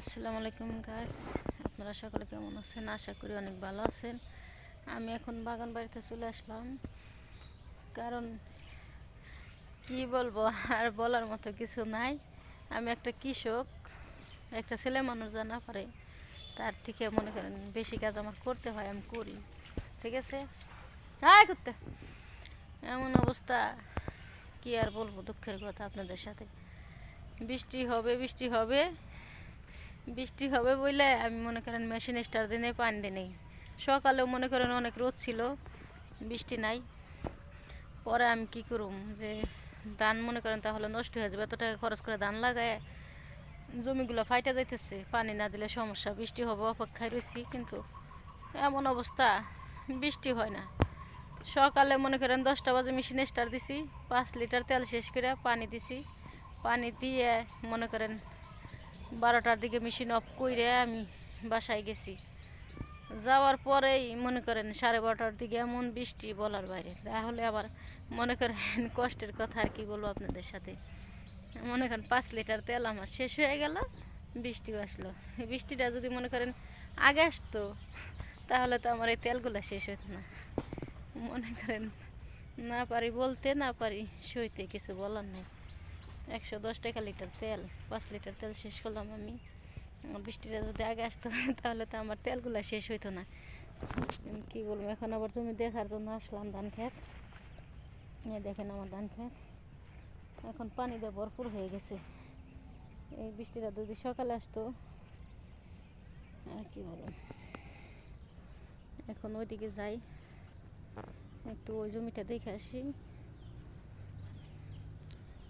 আসসালামু আলাইকুম গাছ আপনারা সকলে কেমন আছেন? আশা করি অনেক ভালো আছেন। আমি এখন বাগান বাড়িতে চলে আসলাম। কারণ কি বলব, আর বলার মতো কিছু নাই। আমি একটা কৃষক, একটা ছেলে মানুষ যা না পারে, তার থেকে মনে করেন বেশি কাজ আমার করতে হয়, আমি করি। ঠিক আছে? হাই করতে এমন অবস্থা, কি আর বলব দুঃখের কথা আপনাদের সাথে। বৃষ্টি হবে বৃষ্টি হবে। বৃষ্টি হবে বলে আমি মনে করেন মেশিন স্টার দিনে পানি দিই নেই। সকালেও মনে করেন অনেক রোদ ছিল, বৃষ্টি নাই। পরে আমি কি করুম যে ধান মনে করেন তাহলে নষ্ট হয়ে যাবে, এত টাকা খরচ করে ধান লাগায় জমিগুলো ফাইটা যাইতেছে, পানি না দিলে সমস্যা। বৃষ্টি হবে, অপেক্ষায় রয়েছি কিন্তু এমন অবস্থা, বৃষ্টি হয় না। সকালে মনে করেন দশটা বাজে মেশিন স্টার দিছি, পাঁচ লিটার তেল শেষ করে পানি দিছি। পানি দিয়ে মনে করেন বারোটার দিকে মেশিন অফ করে আমি বাসায় গেছি। যাওয়ার পরেই মনে করেন সাড়ে বারোটার দিকে এমন বৃষ্টি বলার বাইরে। তাহলে আবার মনে করেন কষ্টের কথা আর কি বলব আপনাদের সাথে। মনে করেন পাঁচ লিটার তেল আমার শেষ হয়ে গেল, বৃষ্টিও আসলো। বৃষ্টিটা যদি মনে করেন আগে আসতো, তাহলে তো আমার এই তেলগুলো শেষ হতো না। মনে করেন না পারি বলতে না পারি সইতে কিছু বলার নেই। একশো দশ টাকা লিটার তেল, পাঁচ লিটার তেল শেষ করলাম আমি। বৃষ্টিটা যদি আগে আসতো, তাহলে তো আমার তেলগুলো শেষ হইতো না। কি বলব, এখন আবার জমি দেখার জন্য আসলাম ধান খেত। এই দেখেন আমার ধান খেত। এখন পানি দিয়ে ভরপুর হয়ে গেছে। এই বৃষ্টিটা যদি সকালে আসতো, আর কি বলব। এখন ওইদিকে যাই, একটু ওই জমিটা দেখে আসি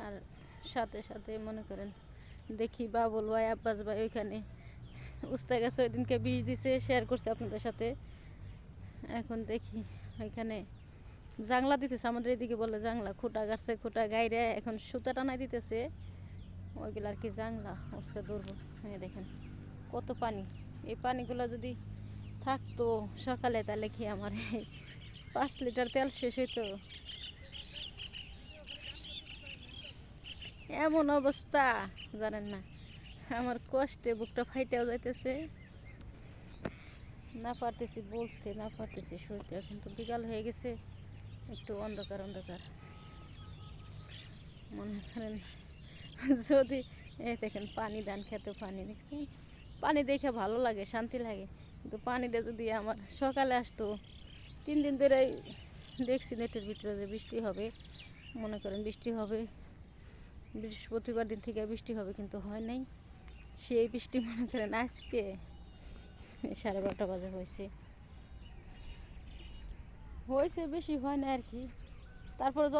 আর সাথে সাথে মনে করেন, দেখি বাবুল ভাই, আব্বাস ভাই ওইখানে। উস্তা গেছে ওই দিনকে বিষ দিছে শেয়ার করছে আপনাদের সাথে। এখন দেখি, ওইখানে জাংলা দিতেছে, আমাদের এদিকে বলে জাংলা, খুঁটা গাড়ছে, খুঁটা গাইরে এখন সুতা টানাই দিতেছে। ওইগুলো আর কি জাংলা উস্তে ধরবো। হ্যাঁ দেখেন, কত পানি। এই পানিগুলো যদি থাকতো সকালে, তাহলে কি আমার পাঁচ লিটার তেল শেষ হইতো? এমন অবস্থা, জানেন না। আমার কষ্টে বুকটা ফাইটেও যাইতেছে। না পারতেছি বলতে, না পারতেছি সইতে এখন তো বিকাল হয়ে গেছে, একটু অন্ধকার অন্ধকার। মনে করেন যদি এ দেখেন, পানি দান খেতে পানি, দেখছেন? পানি দেখে ভালো লাগে, শান্তি লাগে। কিন্তু পানিটা যদি আমার সকালে আসতো, তিন দিন ধরে দেখছি নেটের ভিতরে যে বৃষ্টি হবে, মনে করেন বৃষ্টি হবে বৃহস্পতিবার দিন থেকে বৃষ্টি হবে, কিন্তু হয় নাই। সেই বৃষ্টি মনে করেন আজকে সাড়ে বারোটা বাজে হয়েছে। হয়েছে বেশি, হয় না আর কি। তারপরে